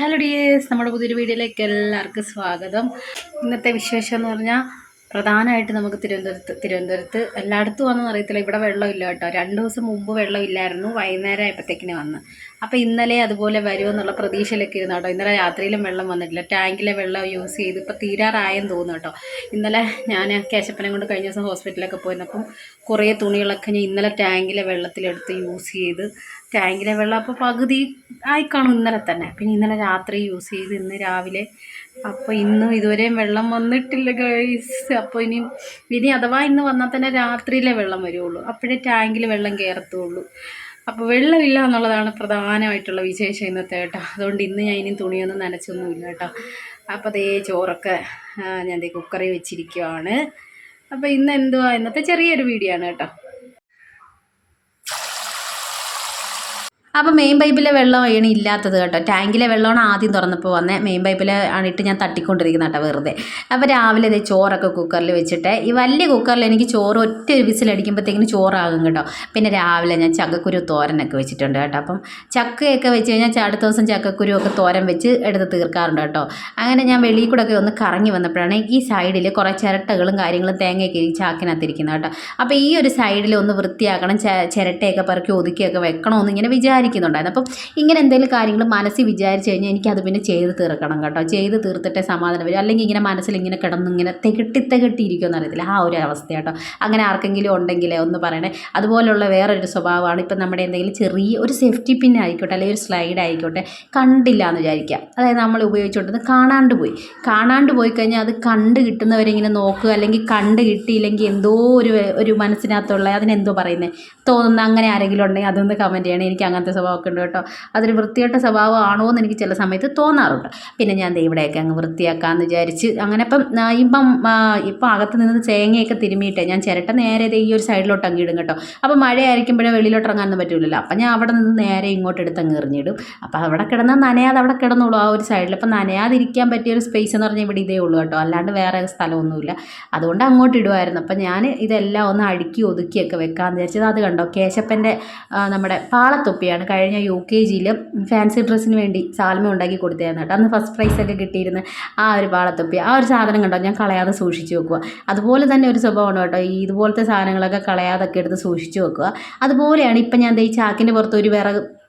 Hello dears നമ്മുടെ പുതിയൊരു വീഡിയോയിലേക്ക് എല്ലാവർക്കും സ്വാഗതം. ഇന്നത്തെ വിശേഷം എന്ന് പറഞ്ഞാൽ പ്രധാനമായിട്ട് നമുക്ക് തിരുവനന്തപുരത്ത് തിരുവനന്തപുരത്ത് എല്ലായിടത്തും വന്നു അറിയത്തില്ല. ഇവിടെ വെള്ളമില്ല കേട്ടോ. രണ്ട് ദിവസം മുമ്പ് വെള്ളമില്ലായിരുന്നു വൈകുന്നേരം ആയപ്പോഴത്തേക്കിന് വന്ന്. അപ്പോൾ ഇന്നലെ അതുപോലെ വരുമെന്നുള്ള പ്രതീക്ഷയിലൊക്കെ ഇരുന്നു കേട്ടോ. ഇന്നലെ രാത്രിയിലും വെള്ളം വന്നിട്ടില്ല. ടാങ്കിലെ വെള്ളം യൂസ് ചെയ്ത് ഇപ്പോൾ തീരാറായെന്ന് തോന്നുന്നു കേട്ടോ. ഇന്നലെ ഞാൻ കേശപ്പനെ കൊണ്ട് കഴിഞ്ഞ ദിവസം ഹോസ്പിറ്റലൊക്കെ പോയിരുന്നപ്പം കുറേ തുണികളൊക്കെ ഞാൻ ഇന്നലെ ടാങ്കിലെ വെള്ളത്തിലെടുത്ത് യൂസ് ചെയ്ത് ടാങ്കിലെ വെള്ളം. അപ്പോൾ പകുതി ആയി ഇന്നലെ തന്നെ. പിന്നെ ഇന്നലെ രാത്രി യൂസ് ചെയ്ത് ഇന്ന് രാവിലെ. അപ്പോൾ ഇന്നും ഇതുവരെയും വെള്ളം വന്നിട്ടില്ല ഗൈസ് അപ്പോൾ ഇനി ഇനി അഥവാ ഇന്ന് വന്നാൽ തന്നെ രാത്രിയിലെ വെള്ളം വരുള്ളൂ. അപ്പോഴേ ടാങ്കിൽ വെള്ളം കയറത്തുള്ളൂ അപ്പോൾ വെള്ളമില്ല എന്നുള്ളതാണ് പ്രധാനമായിട്ടുള്ള വിശേഷം ഇന്നത്തെ കേട്ടോ. അതുകൊണ്ട് ഇന്ന് ഞാൻ ഇനി തുണിയൊന്നും നനച്ചൊന്നുമില്ല കേട്ടോ. അപ്പോൾ അതേ ചോറൊക്കെ ഞാൻ കുക്കറിൽ വെച്ചിരിക്കുവാണ്. അപ്പോൾ ഇന്ന് എന്തുവാ? ഇന്നത്തെ ചെറിയൊരു വീഡിയോ ആണ് കേട്ടോ. അപ്പോൾ മെയിൻ പൈപ്പിലെ വെള്ളമാണ് ഇല്ലാത്തത് കേട്ടോ. ടാങ്കിലെ വെള്ളമാണ് ആദ്യം തുറന്നപ്പോൾ വന്നത് മെയിൻ പൈപ്പിലെ ആണിട്ട് ഞാൻ തട്ടിക്കൊണ്ടിരിക്കുന്ന കേട്ടോ വെറുതെ. അപ്പോൾ രാവിലെ ഇതേ ചോറൊക്കെ കുക്കറിൽ വെച്ചിട്ട് ഈ വലിയ കുക്കറിൽ എനിക്ക് ചോറ് ഒറ്റ ഒരു വിസിലടിക്കുമ്പോഴത്തേക്കിന് ചോറാകും കേട്ടോ. പിന്നെ രാവിലെ ഞാൻ ചക്കക്കുരു തോരനൊക്കെ വെച്ചിട്ടുണ്ട് കേട്ടോ. അപ്പം ചക്കയൊക്കെ വെച്ച് കഴിഞ്ഞാൽ അടുത്ത ദിവസം ചക്കക്കുരു ഒക്കെ തോരൻ വെച്ച് എടുത്ത് തീർക്കാറുണ്ട് കേട്ടോ. അങ്ങനെ ഞാൻ വെളിയിൽ കൂടെ ഒക്കെ ഒന്ന് കറങ്ങി വന്നപ്പോഴാണ് ഈ സൈഡിൽ കുറേ ചിരട്ടകളും കാര്യങ്ങളും തേങ്ങയൊക്കെ ഈ ചാക്കിനകത്തിരിക്കുന്നത് കേട്ടോ. അപ്പോൾ ഈ ഒരു സൈഡിൽ ഒന്ന് വൃത്തിയാക്കണം ചിരട്ടയൊക്കെ പെറുക്കി ഒതുക്കിയൊക്കെ വെക്കണമെന്ന് ഇങ്ങനെ വിചാരിക്കുന്നുണ്ടായിരുന്നു അപ്പം ഇങ്ങനെ എന്തെങ്കിലും കാര്യങ്ങൾ മനസ്സിൽ വിചാരിച്ച് കഴിഞ്ഞാൽ എനിക്കത് പിന്നെ ചെയ്ത് തീർക്കണം കേട്ടോ. ചെയ്ത് തീർത്തിട്ടേ സമാധാനം വരും. അല്ലെങ്കിൽ ഇങ്ങനെ മനസ്സിൽ ഇങ്ങനെ കിടന്ന് ഇങ്ങനെ തികട്ടി തികട്ടി ഇരിക്കുമെന്ന് അറിയത്തില്ല. ആ ഒരു അവസ്ഥ കേട്ടോ. അങ്ങനെ ആർക്കെങ്കിലും ഉണ്ടെങ്കിലേ ഒന്ന് പറയണേ. അതുപോലുള്ള വേറൊരു സ്വഭാവമാണ് ഇപ്പം നമ്മുടെ എന്തെങ്കിലും ചെറിയ ഒരു സേഫ്റ്റി പിൻ ആയിക്കോട്ടെ അല്ലെങ്കിൽ ഒരു സ്ലൈഡ് ആയിക്കോട്ടെ കണ്ടില്ല എന്ന് വിചാരിക്കുക. അതായത് നമ്മൾ ഉപയോഗിച്ചുകൊണ്ടിരുന്നത് കാണാണ്ട് പോയി. കാണാണ്ട് പോയി കഴിഞ്ഞാൽ അത് കണ്ട് കിട്ടുന്നവരെ ഇങ്ങനെ നോക്കുക. അല്ലെങ്കിൽ കണ്ട് കിട്ടിയില്ലെങ്കിൽ എന്തോ ഒരു ഒരു മനസ്സിനകത്തുള്ള അതിനെന്തോ പറയുന്നത് തോന്നുന്ന അങ്ങനെ ആരെങ്കിലും ഉണ്ടെങ്കിൽ അതൊന്ന് കമന്റ് ചെയ്യണം. എനിക്ക് അങ്ങനത്തെ സ്വഭാവമൊക്കെ ഉണ്ട് കേട്ടോ. അതൊരു വൃത്തികെട്ട സ്വഭാവമാണോ എന്ന് എനിക്ക് ചില സമയത്ത് തോന്നാറുണ്ട്. പിന്നെ ഞാൻ ഇവിടെയൊക്കെ അങ്ങ് വൃത്തിയാക്കാമെന്ന് വിചാരിച്ച് അങ്ങനെ ഇപ്പം ഇപ്പം ഇപ്പം അകത്ത് നിന്ന് ചേങ്ങയൊക്കെ തിരുമിയിട്ടേ ഞാൻ ചിരട്ട നേരെ ഈ ഒരു സൈഡിലോട്ട് അങ്ങ് ഇടും കേട്ടോ. അപ്പോൾ മഴയായിരിക്കുമ്പോഴേ വെളിയിലോട്ട് ഇറങ്ങാനൊന്നും പറ്റില്ലല്ലോ അപ്പം ഞാൻ അവിടെ നിന്ന് നേരെ ഇങ്ങോട്ട് എടുത്ത് അങ്ങ് എറിഞ്ഞിടും. അപ്പോൾ അവിടെ കിടന്നാൽ നനയാതെ അവിടെ കിടന്നുള്ളൂ ആ ഒരു സൈഡിൽ. അപ്പം നനയാതിരിക്കാൻ പറ്റിയ ഒരു സ്പേസ് എന്ന് പറഞ്ഞാൽ ഇവിടെ ഇതേ ഉള്ളൂ കേട്ടോ. അല്ലാണ്ട് വേറെ സ്ഥലമൊന്നുമില്ല. അതുകൊണ്ട് അങ്ങോട്ട് ഇടുമായിരുന്നു. അപ്പം ഞാൻ ഇതെല്ലാം ഒന്ന് അടുക്കി ഒതുക്കിയൊക്കെ വെക്കാമെന്ന് വിചാരിച്ചത്. അത് കണ്ടോ? കേശപ്പന്റെ നമ്മുടെ പാളത്തൊപ്പിയാണ് കഴിഞ്ഞ യു കെ ജിയിൽ ഫാൻസി ഡ്രസ്സിന് വേണ്ടി സാൽമ ഉണ്ടാക്കി കൊടുത്തായിരുന്നു കേട്ടോ. അന്ന് ഫസ്റ്റ് പ്രൈസ് ഒക്കെ കിട്ടിയിരുന്ന ആ ഒരു പാളത്തൊപ്പി ആ ഒരു സാധനം കണ്ടോ? ഞാൻ കളയാതെ സൂക്ഷിച്ചു വെക്കുക. അതുപോലെ തന്നെ ഒരു സ്വഭാവമാണ് കേട്ടോ. ഈ ഇതുപോലത്തെ സാധനങ്ങളൊക്കെ കളയാതൊക്കെ എടുത്ത് സൂക്ഷിച്ചു വെക്കുക. അതുപോലെയാണ് ഇപ്പം ഞാൻ ഈ ചാക്കിന്റെ പുറത്ത് ഒരു വിറക്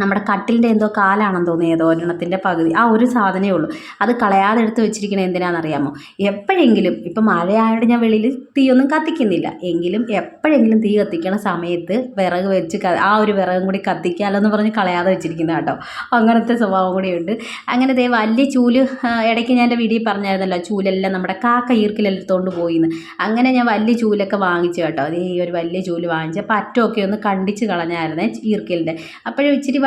നമ്മുടെ കട്ടിലിന്റെ എന്തോ കാലാണെന്ന് തോന്നുന്നു ഏതോ ഒരെണ്ണത്തിന്റെ പകുതി. ആ ഒരു സാധനമേ ഉള്ളൂ. അത് കളയാതെ എടുത്ത് വെച്ചിരിക്കണത് എന്തിനാണെന്നറിയാമോ? എപ്പോഴെങ്കിലും ഇപ്പം മഴയായതുകൊണ്ട് ഞാൻ വെളിയിൽ തീയൊന്നും കത്തിക്കുന്നില്ല. എങ്കിലും എപ്പോഴെങ്കിലും തീ കത്തിക്കണ സമയത്ത് വിറക് വെച്ച് ആ ഒരു വിറകും കൂടി കത്തിക്കാമല്ലോ പറഞ്ഞ് കളയാതെ വെച്ചിരിക്കുന്ന കേട്ടോ. അങ്ങനത്തെ സ്വഭാവം കൂടിയുണ്ട്. അങ്ങനെ ദേ വലിയ ചൂൽ ഇടയ്ക്ക് ഞാൻ എന്റെ വീഡിയോ പറഞ്ഞായിരുന്നല്ലോ ചൂലെല്ലാം നമ്മുടെ കാക്ക ഈർക്കിലെടുത്തോണ്ട് പോയിന്ന്. അങ്ങനെ ഞാൻ വലിയ ചൂലൊക്കെ വാങ്ങിച്ചു കേട്ടോ. അത് ഈ ഒരു വലിയ ചൂൽ വാങ്ങിച്ച് പറ്റമൊക്കെ ഒന്ന് കണ്ടിച്ച് കളഞ്ഞായിരുന്നേ ഈർക്കിലിന്റെ. അപ്പോഴും ഇച്ചിരി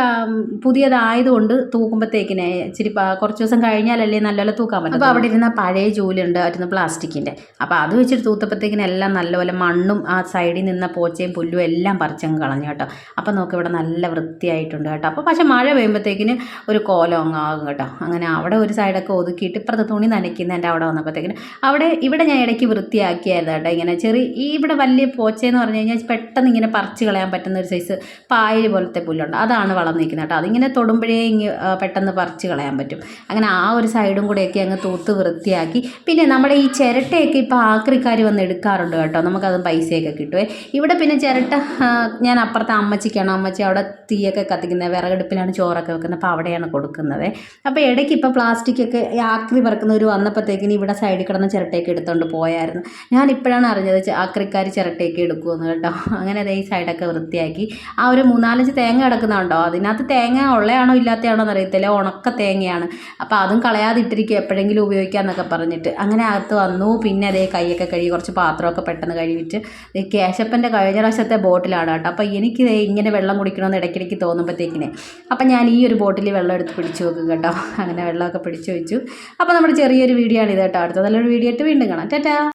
പുതിയതായതുകൊണ്ട് തൂക്കുമ്പോഴത്തേക്കിനെ ഇച്ചിരി കുറച്ച് ദിവസം കഴിഞ്ഞാലല്ലേ നല്ലപോലെ തൂക്കാൻ പറ്റും അപ്പോൾ അവിടെ ഇരുന്ന പഴയ ചൂലുണ്ട് ആയിരുന്നു പ്ലാസ്റ്റിക്കിന്റെ അപ്പോൾ അത് വെച്ചിട്ട് തൂത്തപ്പോഴത്തേക്കിന് എല്ലാം നല്ലപോലെ മണ്ണും ആ സൈഡിൽ നിന്ന പോച്ചയും പുല്ലും എല്ലാം പറിച്ചങ്ങ് കളഞ്ഞു കേട്ടോ. അപ്പോൾ നോക്കി ഇവിടെ നല്ല വൃത്തിയായിട്ടുണ്ട് കേട്ടോ. അപ്പോൾ പക്ഷേ മഴ പെയ്യുമ്പോഴത്തേക്കിന് ഒരു കോലം അങ്ങാകും കേട്ടോ. അങ്ങനെ അവിടെ ഒരു സൈഡൊക്കെ ഒതുക്കിയിട്ട് ഇപ്പുറത്തെ തുണി നനയ്ക്കുന്നതിന്റെ അവിടെ വന്നപ്പോഴത്തേക്കിന് അവിടെ ഇവിടെ ഞാൻ ഇടയ്ക്ക് വൃത്തിയാക്കിയായിരുന്നു കേട്ടോ ഇങ്ങനെ ചെറിയ ഈ ഇവിടെ വലിയ പോച്ചയെന്ന് പറഞ്ഞു കഴിഞ്ഞാൽ പെട്ടെന്ന് ഇങ്ങനെ പറിച്ച് കളയാൻ പറ്റുന്ന ഒരു സൈസ് പായൽ പോലത്തെ പുല്ലുണ്ട്. അതാണ് വളർന്നു നിൽക്കുന്നത് കേട്ടോ. അതിങ്ങനെ തൊടുമ്പോഴേ ഇങ്ങ് പെട്ടെന്ന് പറിച്ച് കളയാൻ പറ്റും. അങ്ങനെ ആ ഒരു സൈഡും കൂടെയൊക്കെ അങ്ങ് തൂത്ത് വൃത്തിയാക്കി. പിന്നെ നമ്മുടെ ഈ ചിരട്ടയൊക്കെ ഇപ്പോൾ ആക്രിക്കാർ വന്ന് എടുക്കാറുണ്ട് കേട്ടോ. നമുക്കത് പൈസയൊക്കെ കിട്ടുമേ ഇവിടെ പിന്നെ ചിരട്ട ഞാൻ അപ്പുറത്തെ അമ്മച്ചിക്കാണ്. അമ്മച്ചി അവിടെ തീയൊക്കെ കത്തിക്കുന്നത് വിറകടുപ്പിലാണ് ചോറൊക്കെ വെക്കുന്നത്. അപ്പോൾ അവിടെയാണ് കൊടുക്കുന്നത്. അപ്പോൾ ഇടയ്ക്ക് ഇപ്പോൾ പ്ലാസ്റ്റിക്കൊക്കെ ആക്രി പറക്കുന്നവർ വന്നപ്പോഴത്തേക്കിന് ഇവിടെ സൈഡിൽ കിടന്ന ചിരട്ടയൊക്കെ എടുത്തുകൊണ്ട് പോയായിരുന്നു. ഞാൻ ഇപ്പോഴാണ് അറിഞ്ഞത് ആക്രിക്കാർ ചിരട്ടയൊക്കെ എടുക്കുമെന്ന് കേട്ടോ. അങ്ങനെ ദേ ഈ സൈഡൊക്കെ വൃത്തിയാക്കി. ആ ഒരു മൂന്നാലഞ്ച് തേങ്ങ കിടക്കുന്നുണ്ടോ? അതിനകത്ത് തേങ്ങ ഉള്ളയാണോ ഇല്ലാത്തയാണോ എന്നറിയത്തില്ല. ഉണക്ക തേങ്ങയാണ്. അപ്പോൾ അതും കളയാതിട്ടിരിക്കും എപ്പോഴെങ്കിലും ഉപയോഗിക്കാമെന്നൊക്കെ പറഞ്ഞിട്ട് അങ്ങനെ അകത്ത് വന്നു. പിന്നെ അതേ കൈയൊക്കെ കഴുകി കുറച്ച് പാത്രമൊക്കെ പെട്ടെന്ന് കഴുകിയിട്ട് കേശപ്പന്റെ കഴിഞ്ഞ പ്രാവശ്യത്തെ ബോട്ടിലാണ് കേട്ടോ. അപ്പോൾ എനിക്ക് ഇങ്ങനെ വെള്ളം കുടിക്കണമെന്ന് ഇടയ്ക്കിടയ്ക്ക് തോന്നുമ്പോഴത്തേക്കിനെ അപ്പം ഞാൻ ഈ ഒരു ബോട്ടിൽ വെള്ളം എടുത്ത് പിടിച്ചു നോക്കും കേട്ടോ. അങ്ങനെ വെള്ളമൊക്കെ പിടിച്ചു വെച്ചു. അപ്പോൾ നമ്മുടെ ചെറിയൊരു വീഡിയോ ആണ് ഇത് കേട്ടോ. അടുത്ത നല്ലൊരു വീഡിയോ ആയിട്ട് വീണ്ടും കാണാം. ടാറ്റാ.